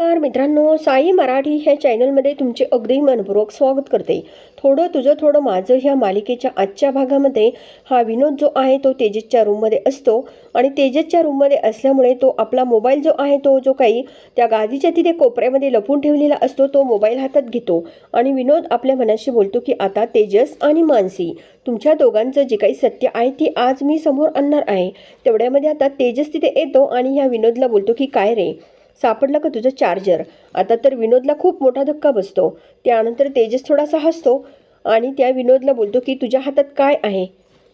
नमस्कार मित्रांनो साई मराठी ह्या चॅनलमध्ये तुमचे अगदी मनपूर्वक स्वागत करते. थोडं तुझं थोडं माझं ह्या मालिकेच्या आजच्या भागामध्ये हा विनोद जो आहे तो तेजसच्या रूममध्ये असतो आणि तेजसच्या रूममध्ये असल्यामुळे तो आपला मोबाईल जो आहे तो जो काही त्या गादीच्या तिथे कोपऱ्यामध्ये लपून ठेवलेला असतो तो मोबाईल हातात घेतो. आणि विनोद आपल्या मनाशी बोलतो की आता तेजस आणि मानसी तुमच्या दोघांचं जे काही सत्य आहे ती आज मी समोर आणणार आहे. तेवढ्यामध्ये आता तेजस तिथे येतो आणि ह्या विनोदला बोलतो की काय रे सापडला का तुझं चार्जर? आता तर विनोदला खूप मोठा धक्का बसतो. त्यानंतर तेजस थोडासा हसतो आणि त्या विनोदला बोलतो की तुझ्या हातात काय आहे?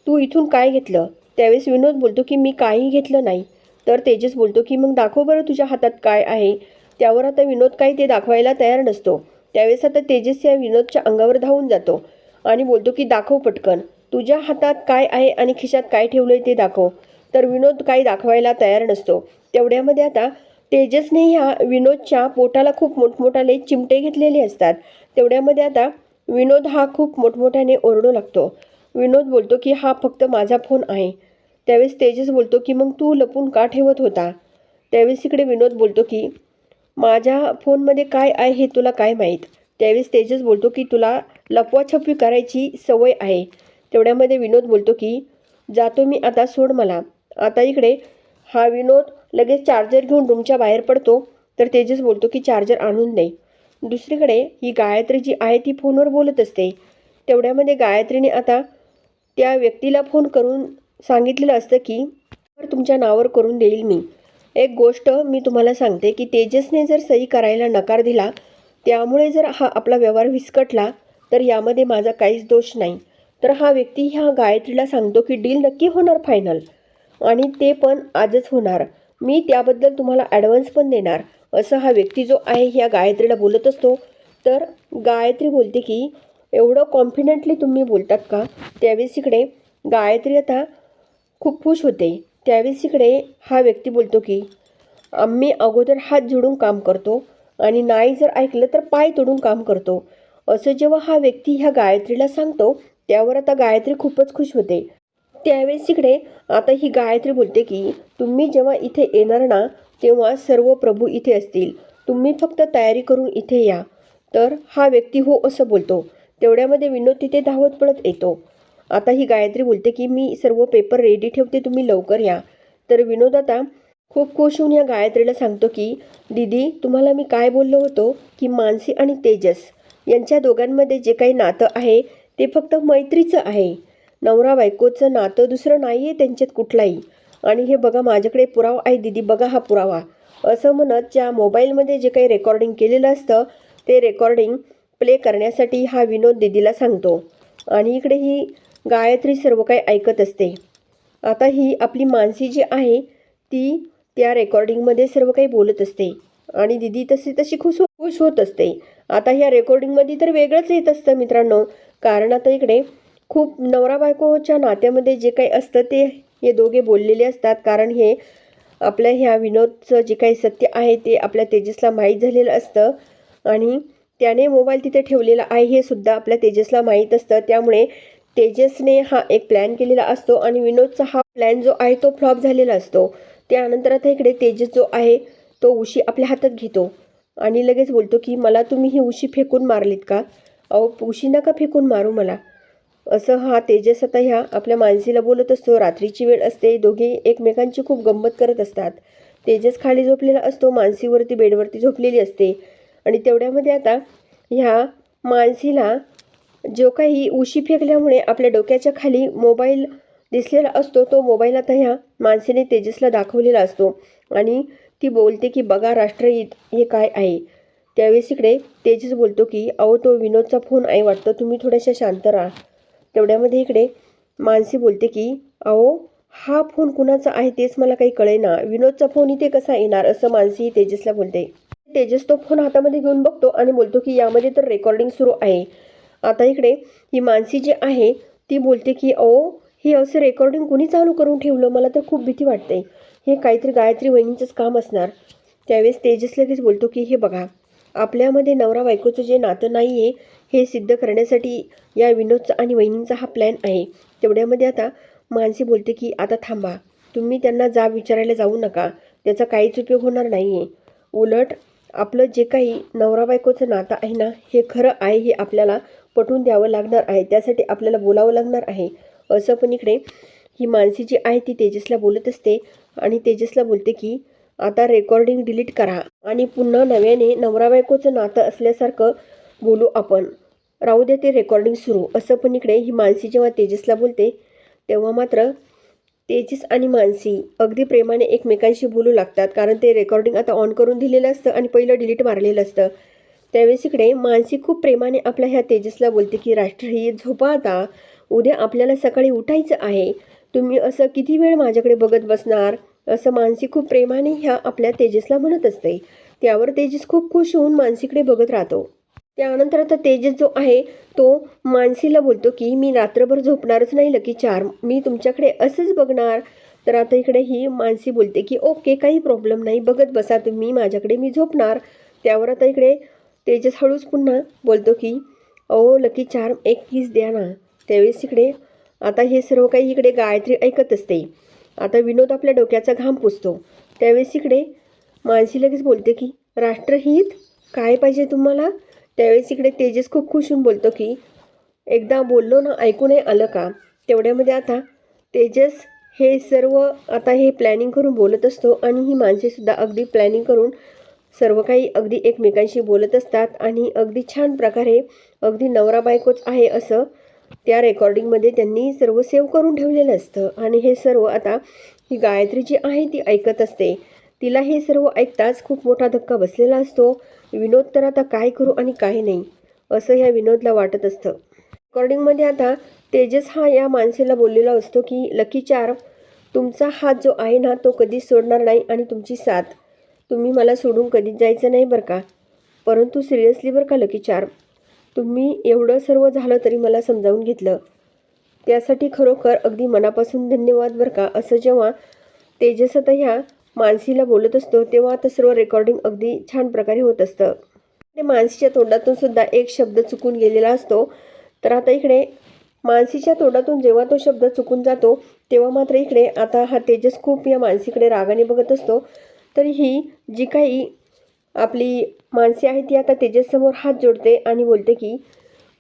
तू इथून काय घेतलं? त्यावेळेस विनोद बोलतो की मी काही घेतलं नाही. तर तेजस बोलतो की मग दाखव बरं तुझ्या हातात काय आहे. त्यावर आता विनोद काही ते दाखवायला तयार नसतो. त्यावेळेस आता तेजस या विनोदच्या अंगावर धावून जातो आणि बोलतो की दाखव पटकन. तुझ्या हातात काय आहे आणि खिशात काय ठेवलं आहे ते दाखव. तर विनोद काही दाखवायला तयार नसतो. तेवढ्यामध्ये आता तेजसने ह्या विनोदच्या पोटाला खूप मोठमोठाले चिमटे घेतलेले असतात. तेवढ्यामध्ये आता विनोद हा खूप मोठमोठ्याने ओरडू लागतो. विनोद बोलतो की हा फक्त माझा फोन आहे. त्यावेळेस तेजस बोलतो की मग तू लपून का ठेवत होता? त्यावेळेस इकडे विनोद बोलतो की माझ्या फोनमध्ये काय आहे हे तुला काय माहीत? त्यावेळेस तेजस बोलतो की तुला लपवाछपवी करायची सवय आहे. तेवढ्यामध्ये विनोद बोलतो की जातो मी आता सोड मला. आता इकडे हा विनोद लगेच चार्जर घेऊन रूमच्या बाहेर पडतो तर तेजस बोलतो की चार्जर आणून दे. दुसरीकडे ही गायत्री जी आहे ती फोनवर बोलत असते. तेवढ्यामध्ये गायत्रीने आता त्या व्यक्तीला फोन करून सांगितलेलं असतं की "तर तुमच्या नावावर करून देईल मी. एक गोष्ट मी तुम्हाला सांगते की तेजसने जर सही करायला नकार दिला त्यामुळे जर हा आपला व्यवहार विस्कटला तर यामध्ये माझा काहीच दोष नाही. तर हा व्यक्ती ह्या गायत्रीला सांगतो की डील नक्की होणार फायनल. आणि ते पण आजच होणार. मी त्याबद्दल तुम्हाला ॲडव्हान्स पण देणार. असं हा व्यक्ती जो आहे ह्या गायत्रीला बोलत असतो. तर गायत्री बोलते की एवढं कॉन्फिडेंटली तुम्ही बोलतात का? त्यावेळेस इकडे गायत्री आता खूप खुश होते. त्यावेळेस इकडे हा व्यक्ती बोलतो की आम्ही अगोदर हात जोडून काम करतो आणि नाही जर ऐकलं तर पाय तोडून काम करतो. असं जेव्हा हा व्यक्ती ह्या गायत्रीला सांगतो त्यावर आता गायत्री खूपच खुश होते. त्यावेळेस इकडे आता ही गायत्री बोलते की तुम्ही जेव्हा इथे येणार ना तेव्हा सर्व प्रभू इथे असतील. तुम्ही फक्त तयारी करून इथे या. तर हा व्यक्ती हो असं बोलतो. तेवढ्यामध्ये विनोद तिथे धावत पडत येतो. आता ही गायत्री बोलते की मी सर्व पेपर रेडी ठेवते तुम्ही लवकर या. तर विनोद आता खूप खुश होऊन या गायत्रीला सांगतो की दीदी तुम्हाला मी काय बोललो होतो? की मानसी आणि तेजस यांच्या दोघांमध्ये जे काही नातं आहे ते फक्त मैत्रीचं आहे. नवरा बायकोचं नातं दुसरं नाही आहे त्यांच्यात कुठलाही. आणि हे बघा माझ्याकडे पुरावा आहे दीदी बघा हा पुरावा. असं म्हणत ज्या मोबाईलमध्ये जे काही रेकॉर्डिंग केलेलं असतं ते रेकॉर्डिंग प्ले करण्यासाठी हा विनोद दीदीला सांगतो. आणि इकडे ही गायत्री सर्व काही ऐकत असते. आता ही आपली मानसी जी आहे ती त्या रेकॉर्डिंगमध्ये सर्व काही बोलत असते. आणि दिदी तशी तशी खुश खुश होत असते. आता ह्या रेकॉर्डिंगमध्ये तर वेगळंच येत असतं मित्रांनो. कारण आता इकडे खूप नवरा बायकोच्या नात्यामध्ये जे काही असतं ते हे दोघे बोललेले असतात. कारण हे आपल्या ह्या विनोदचं जे काही सत्य आहे ते आपल्या तेजसला माहीत झालेलं असतं. आणि त्याने मोबाईल तिथे ठेवलेला आहे हे सुद्धा आपल्या तेजसला माहीत असतं. त्यामुळे तेजसने हा एक प्लॅन केलेला असतो आणि विनोदचा हा प्लॅन जो आहे तो फ्लॉप झालेला असतो. त्यानंतर आता इकडे तेजस जो आहे तो उशी आपल्या हातात घेतो. आणि लगेच बोलतो की मला तुम्ही ही उशी फेकून मारलीत का? अहो उशी नका फेकून मारू मला. असं हा तेजस आता ह्या आपल्या मानसीला बोलत असतो. रात्रीची वेळ असते. दोघे एकमेकांची खूप गंमत करत असतात. तेजस खाली झोपलेला असतो. मानसीवरती बेडवरती झोपलेली असते. आणि तेवढ्यामध्ये आता ह्या मानसीला जो काही उशी फेकल्यामुळे आपल्या डोक्याच्या खाली मोबाईल दिसलेला असतो तो मोबाईल आता ह्या मानसीने तेजसला दाखवलेला असतो. आणि ती बोलते की बघा राष्ट्रहित हे काय आहे? त्यावेळेस इकडे तेजस बोलतो की अहो तो विनोदचा फोन आहे. वाटतं तुम्ही थोड्याशा शांत राहा. तेवढ्यामध्ये इकडे मानसी बोलते की अहो हा फोन कुणाचा आहे तेच मला काही कळेना. विनोदचा फोन इथे कसा येणार? असं मानसी तेजसला बोलते. तेजस तो फोन हातामध्ये घेऊन बघतो आणि बोलतो की यामध्ये तर रेकॉर्डिंग सुरू आहे. आता इकडे ही मानसी जी आहे ती बोलते की अहो हे असं रेकॉर्डिंग कोणी चालू करून ठेवलं? मला तर खूप भीती वाटते. हे काहीतरी गायत्री वहिनीचंच काम असणार. त्यावेळेस तेजस लगेच बोलतो की हे बघा आपल्यामध्ये नवरा बायकोचं जे नातं नाही आहे हे सिद्ध करण्यासाठी या विनोदचा आणि वहिनींचा हा प्लॅन आहे. तेवढ्यामध्ये आता मानसी बोलते की आता थांबा. तुम्ही त्यांना जाब विचारायला जाऊ नका. त्याचा काहीच उपयोग होणार नाही आहे उलट आपलं जे काही नवरा बायकोचं नातं आहे ना हे खरं आहे हे आपल्याला पटवून द्यावं लागणार आहे. त्यासाठी आपल्याला बोलावं लागणार आहे. असं पण इकडे ही मानसी जी आहे ती तेजसला बोलत असते आणि तेजसला बोलते की आता रेकॉर्डिंग डिलीट करा. आणि पुन्हा नव्याने नवरा बायकोचं नातं असल्यासारखं बोलू आपण. राहू द्या ते रेकॉर्डिंग सुरू. असं पण इकडे ही मानसी जेव्हा तेजसला बोलते तेव्हा मात्र तेजस आणि मानसी अगदी प्रेमाने एकमेकांशी बोलू लागतात. कारण ते रेकॉर्डिंग आता ऑन करून दिलेलं असतं आणि पहिलं डिलीट मारलेलं असतं. त्यावेळेस इकडे मानसी खूप प्रेमाने आपल्या ह्या तेजसला बोलते की राष्ट्रीय झोपा आता. उद्या आपल्याला सकाळी उठायचं आहे. तुम्ही असं किती वेळ माझ्याकडे बघत बसणार? असं मानसी खूप प्रेमाने ह्या आपल्या तेजसला म्हणत असते. त्यावर तेजस खूप खुश होऊन मानसीकडे बघत राहतो. त्यानंतर आता तेजस जो आहे तो मानसीला बोलतो की मी रात्रभर झोपणारच नाही लकी चार. मी तुमच्याकडे असंच बघणार. तर आता इकडे ही मानसी बोलते की ओके काही प्रॉब्लेम नाही. बघत बसा तुम्ही. माझ्याकडे मी झोपणार. त्यावर आता इकडे तेजस हळूच पुन्हा बोलतो की अहो लकी चार एक किस द्या ना. त्यावेळेस इकडे आता हे सर्व काही इकडे गायत्री ऐकत असते. आता विनोद आपल्या डोक्याचा घाम पुसतो. त्यावेळेस इकडे मानसी लगेच बोलते की राष्ट्रहित? काय पाहिजे तुम्हाला? त्यावेळेस इकडे तेजस खूप खुश होऊन बोलतो की एकदा बोललो ना ऐकू नाही आलं का? तेवढ्यामध्ये आता तेजस हे सर्व आता हे प्लॅनिंग करून बोलत असतो आणि ही माणसेसुद्धा अगदी प्लॅनिंग करून सर्व काही अगदी एकमेकांशी बोलत असतात आणि अगदी छान प्रकारे अगदी नवरा बायकोच आहे असं त्या रेकॉर्डिंगमध्ये त्यांनी सर्व सेव्ह करून ठेवलेलं असतं. आणि हे सर्व आता ही गायत्री जी आहे ती ऐकत असते. तिला हे सर्व ऐकताच खूप मोठा धक्का बसलेला असतो. विनोद तर आता काय करू आणि काय नाही असं ह्या विनोदला वाटत असतं. रेकॉर्डिंगमध्ये आता तेजस हा या माणसेला बोललेला असतो की लकी चार तुमचा हात जो आहे ना तो कधीच सोडणार नाही आणि तुमची साथ. तुम्ही मला सोडून कधीच जायचं नाही बरं का? परंतु सिरियसली बरं का लकी चार? तुम्ही एवढं सर्व झालं तरी मला समजावून घेतलं. त्यासाठी खरोखर अगदी मनापासून धन्यवाद बरं का? असं जेव्हा तेजस आता ह्या मानसीला बोलत असतो तेव्हा आता सर्व रेकॉर्डिंग अगदी छान प्रकारे होत असतं. ते मानसीच्या तोंडातून सुद्धा एक शब्द चुकून गेलेला असतो. तर आता इकडे मानसीच्या तोंडातून जेव्हा तो शब्द चुकून जातो तेव्हा मात्र इकडे आता हा तेजस खूप या मानसीकडे रागाने बघत असतो. तर ही जी काही आपली माणसे आहे ती आता तेजससमोर हात जोडते आणि बोलते की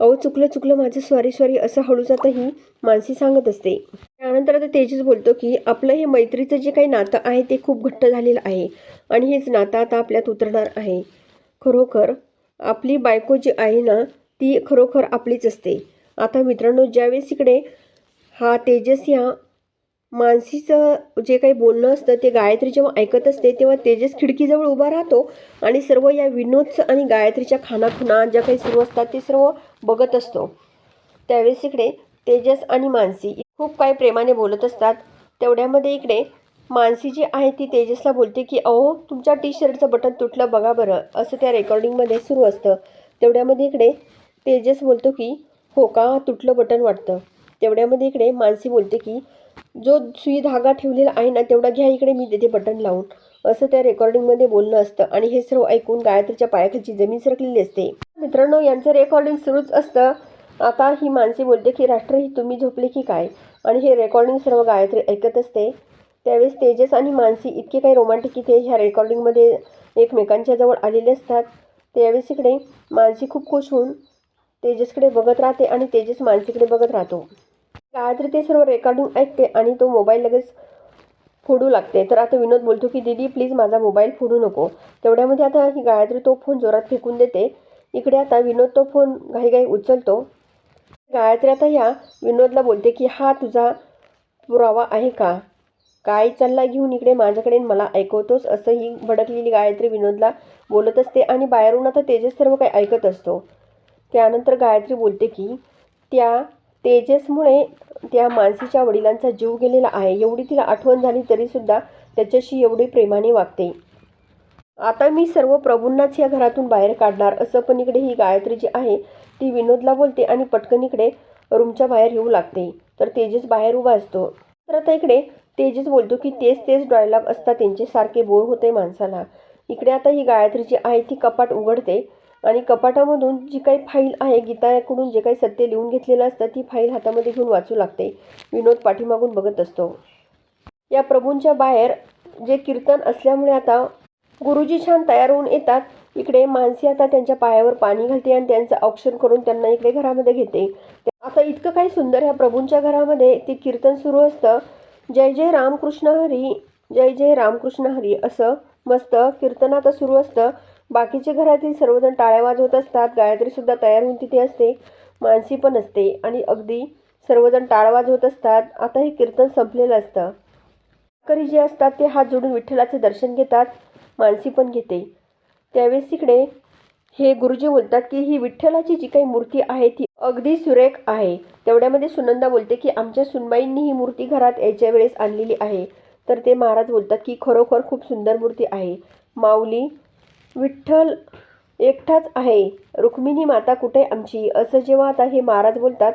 अहो चुकलं चुकलं माझं सॉरी सॉरी असं हळूच आता ही मानसी सांगत असते. त्यानंतर आता तेजस बोलतो की आपलं हे मैत्रीचं जे काही नातं आहे ते खूप घट्ट झालेलं आहे. आणि हेच नातं आता आपल्यात उतरणार आहे. खरोखर आपली बायको जी आहे ना ती खरोखर आपलीच असते. आता मित्रांनो ज्यावेळेस इकडे हा तेजस या मानसीचं जे काही बोलणं असतं ते गायत्री जेव्हा ऐकत असते तेव्हा तेजस खिडकीजवळ उभा राहतो आणि सर्व या विनोदचं आणि गायत्रीच्या खानाखुणा ज्या काही सुरू असतात ते सर्व बघत असतो. त्यावेळेस इकडे तेजस आणि मानसी खूप काही प्रेमाने बोलत असतात. तेवढ्यामध्ये इकडे मानसी जी आहे ती तेजसला बोलते की अहो तुमच्या टी शर्टचं बटन तुटलं बघा बरं. असं त्या रेकॉर्डिंगमध्ये सुरू असतं. तेवढ्यामध्ये इकडे तेजस बोलतो की हो का? तुटलं बटन वाटतं. तेवढ्यामध्ये इकडे मानसी बोलते की जो सुई धागा ठेवलेला आहे ना तेवढा घ्या इकडे मी देते बटन लावून. असं त्या रेकॉर्डिंगमध्ये बोलणं असतं आणि हे सर्व ऐकून गायत्रीच्या पायाखालची जमीन सरकलेली असते. मित्रांनो यांचं रेकॉर्डिंग सुरूच असतं. आता ही माणसे बोलते की राष्ट्रही तुम्ही झोपले की काय? आणि हे रेकॉर्डिंग सर्व गायत्री ऐकत असते. त्यावेळेस तेजस आणि मानसी इतके काही रोमांटिक इथे ह्या रेकॉर्डिंगमध्ये एकमेकांच्या जवळ आलेले असतात. त्यावेळेस इकडे मानसी खूप खुश होऊन तेजसकडे बघत राहते आणि तेजस मानसीकडे बघत राहतो. गायत्री ते सर्व रेकॉर्डिंग ऐकते आणि तो मोबाईल लगेच फोडू लागते. तर आता विनोद बोलतो की दीदी प्लीज माझा मोबाईल फोडू नको. तेवढ्यामध्ये आता ही गायत्री तो फोन जोरात फेकून देते. इकडे आता विनोद तो फोन घाईघाई उचलतो. गायत्री आता ह्या विनोदला बोलते की हा तुझा पुरावा आहे का? काय चालला घेऊन इकडे माझ्याकडे? मला ऐकवतोस? असं ही भडकलेली गायत्री विनोदला बोलत असते आणि बाहेरून आता तेजस सर्व काही ऐकत असतो. त्यानंतर गायत्री बोलते की त्या तेजसमुळे त्या मानसीच्या वडिलांचा जीव गेलेला आहे. एवढी तिला आठवण झाली तरीसुद्धा त्याच्याशी एवढी प्रेमाने वागते. आता मी सर्व प्रभूंनाच या घरातून बाहेर काढणार असं पण इकडे ही गायत्री जी आहे ती विनोदला बोलते आणि पटकन इकडे रूमच्या बाहेर येऊ लागते. तर तेजस बाहेर उभा असतो. तर आता इकडे तेजस बोलतो की तेच तेच डायलॉग असतात त्यांचे सारखे बोर होते माणसाला. इकडे आता ही गायत्री जी आहे ती कपाट उघडते. आणि कपाटामधून जी काही फाईल आहे गीताकडून जे काही सत्य लिहून घेतलेलं असतं ती फाईल हातामध्ये घेऊन वाचू लागते. विनोद पाठीमागून बघत असतो. या प्रभूंच्या बाहेर जे कीर्तन असल्यामुळे आता गुरुजी छान तयार होऊन येतात. इकडे मानसी आता त्यांच्या पायावर पाणी घालते आणि त्यांचं औक्षण करून त्यांना इकडे घरामध्ये घेते. आता इतकं काही सुंदर ह्या प्रभूंच्या घरामध्ये ते कीर्तन सुरू असतं. जय जय रामकृष्ण हरी जय जय रामकृष्ण हरी असं मस्त कीर्तन आता सुरू असतं. बाकीचे घरातील सर्वजण टाळ्या वाजवत असतात. गायत्रीसुद्धा तयार होऊन तिथे असते. मानसी पण असते आणि अगदी सर्वजण टाळ वाजवत असतात. आता हे कीर्तन संपलेलं असतं. वारकरी जे असतात ते हात जोडून विठ्ठलाचे दर्शन घेतात. मानसी पण घेते. त्यावेळेस तिकडे हे गुरुजी बोलतात की ही विठ्ठलाची जी काही मूर्ती आहे ती अगदी सुरेख आहे. तेवढ्यामध्ये सुनंदा बोलते की आमच्या सुनबाईंनी ही मूर्ती घरात यायच्या वेळेस आणलेली आहे. तर ते महाराज बोलतात की खरोखर खूप सुंदर मूर्ती आहे. माऊली विठ्ठल एकटाच आहे. रुक्मिणी माता कुठे आमची? असं जेव्हा आता हे महाराज बोलतात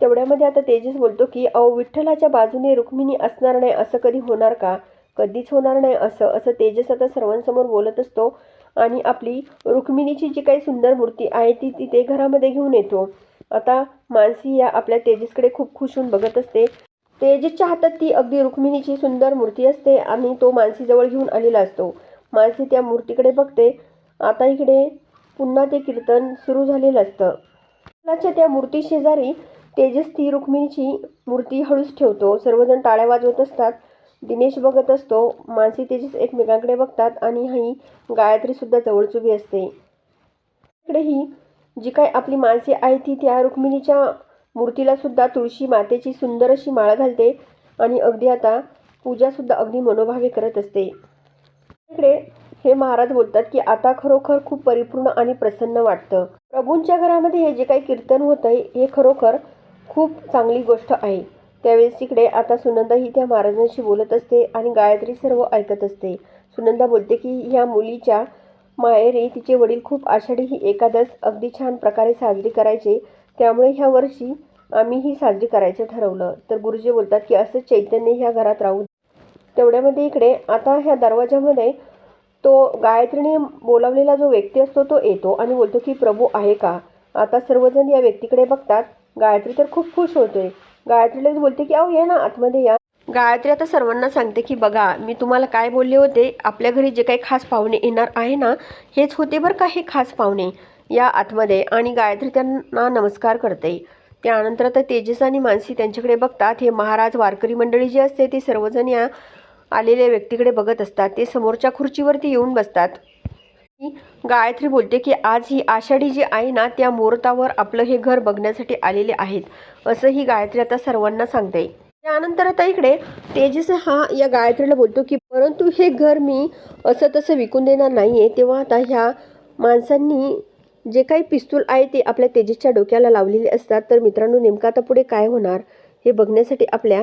तेवढ्यामध्ये आता तेजस बोलतो की अहो विठ्ठलाच्या बाजूने रुक्मिणी असणार नाही असं कधी होणार का? कधीच होणार नाही असं. असं तेजस आता सर्वांसमोर बोलत असतो आणि आपली रुक्मिणीची जी काही सुंदर मूर्ती आहे ती तिथे घरामध्ये घेऊन येतो. आता मानसी या आपल्या तेजसकडे खूप खुश होऊन बघत असते. तेजसच्या हातात ती अगदी रुक्मिणीची सुंदर मूर्ती असते आणि तो मानसीजवळ घेऊन आलेला असतो. माणसे त्या मूर्तीकडे बघते. आता इकडे पुन्हा ते कीर्तन सुरू झालेलं असतं. त्या मूर्ती शेजारी तेजस ती रुक्मिणीची मूर्ती हळूच ठेवतो. सर्वजण टाळ्या वाजवत असतात. दिनेश बघत असतो. मानसी तेजस एकमेकांकडे बघतात आणि ही गायत्रीसुद्धा जवळच उभी असते. इकडे ही जी काय आपली माणसे आहे ती त्या रुक्मिणीच्या मूर्तीला सुद्धा तुळशी मातेची सुंदर अशी माळ घालते आणि अगदी आता पूजासुद्धा अगदी मनोभावे करत असते. इकडे हे महाराज बोलतात की आता खरोखर खूप परिपूर्ण आणि प्रसन्न वाटतं. प्रभूंच्या घरामध्ये हे जे काही कीर्तन होतं आहे हे खरोखर खूप चांगली गोष्ट आहे. त्यावेळेस तिकडे आता सुनंदा ही त्या महाराजांशी बोलत असते आणि गायत्री सर्व ऐकत असते. सुनंदा बोलते की ह्या मुलीच्या माहेरी तिचे वडील खूप आषाढी ही एकादश अगदी छान प्रकारे साजरी करायचे. त्यामुळे ह्या वर्षी आम्ही ही साजरी करायचं ठरवलं. तर गुरुजी बोलतात की असं चैतन्य ह्या घरात राहू तेवढ्यामध्ये इकडे आता ह्या दरवाजामध्ये तो गायत्रीने बोलावलेला जो व्यक्ती असतो तो येतो आणि बोलतो की प्रभू आहे का? आता सर्वजण या व्यक्तीकडे बघतात. गायत्री तर खूप खुश होते गायत्रीला बोलते की अहो ये ना आतमध्ये या. गायत्री आता सर्वांना सांगते की बघा मी तुम्हाला काय बोलले होते? आपल्या घरी जे काही खास पाहुणे येणार आहे ना हेच होते बरं का हे खास पाहुणे या आतमध्ये? आणि गायत्री त्यांना नमस्कार करते. त्यानंतर आता तेजस आणि मानसी त्यांच्याकडे बघतात. हे महाराज वारकरी मंडळी जी असते ती सर्वजण या आलेल्या व्यक्तीकडे बघत असतात. ते समोरच्या खुर्चीवरती येऊन बसतात. गायत्री बोलते की आज ही आषाढी जी आहे ना त्या मुहूर्तावर आपलं हे घर बघण्यासाठी आलेले आहेत असं ही गायत्री आता सर्वांना सांगते. त्यानंतर आता इकडे तेजस हा या गायत्रीला बोलतो की परंतु हे घर मी असं तसं विकून देणार नाही आहे तेव्हा आता ह्या माणसांनी जे काही पिस्तूल आहे ते आपल्या तेजसच्या डोक्याला लावलेले असतात. तर मित्रांनो नेमकं आता पुढे काय होणार हे बघण्यासाठी आपल्या